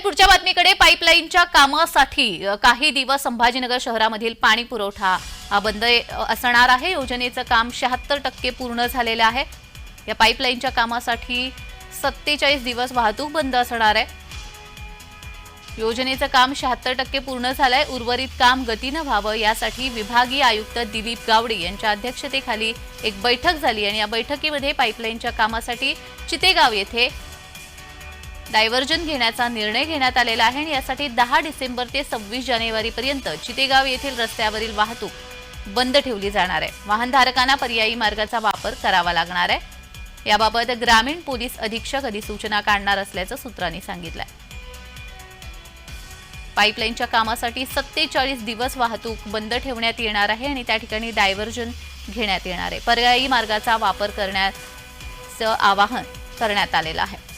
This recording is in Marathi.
वळूयात पुढच्या बातमीकडे पाईपलाईनच्या कामासाठी काही दिवस संभाजीनगर शहरामधील पाणी पुरवठा बंद असणार आहे. योजनेचं काम शहात्तर टक्के पूर्ण झालेलं आहे. या पाईपलाईनच्या कामासाठी सत्तेचाळीस दिवस वाहतूक बंद असणार आहे. योजनेचं काम शहात्तर टक्के पूर्ण झालंय. उर्वरित काम गतीनं व्हावं यासाठी विभागीय आयुक्त दिलीप गावडे यांच्या अध्यक्षतेखाली एक बैठक झाली आणि या बैठकीमध्ये पाईपलाईनच्या कामासाठी चितेगाव येथे डायव्हर्जन घेण्याचा निर्णय घेण्यात आलेला आहे आणि यासाठी दहा डिसेंबर ते सव्वीस जानेवारीपर्यंत चितेगाव येथील रस्त्यावरील वाहतूक बंद ठेवली जाणार आहे. वाहनधारकांना पर्यायी मार्गाचा वापर करावा लागणार आहे. याबाबत ग्रामीण पोलीस अधीक्षक अधिसूचना काढणार असल्याचं सूत्रांनी सांगितलंय. पाईपलाईनच्या कामासाठी सत्तेचाळीस दिवस वाहतूक बंद ठेवण्यात येणार आहे आणि त्या ठिकाणी डायव्हर्जन घेण्यात येणार आहे. पर्यायी मार्गाचा वापर करण्याचं आवाहन करण्यात आलेलं आहे.